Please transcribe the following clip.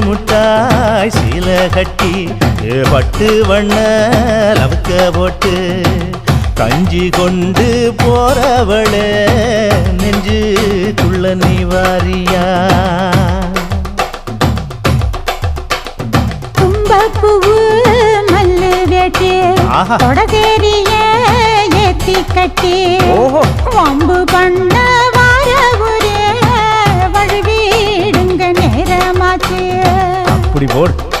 முட்டாய் சீல கட்டி பட்டு வண்ண லவுக்க போட்டு கஞ்சி கொண்டு போறவளே நெஞ்சுக்குள்ள நீ வாரியா கும்பப்பூவு மல்லு வேட்டி. தொடதேரிய ஏத்தி கட்டி ஓஹோ. வம்பு হরিবোর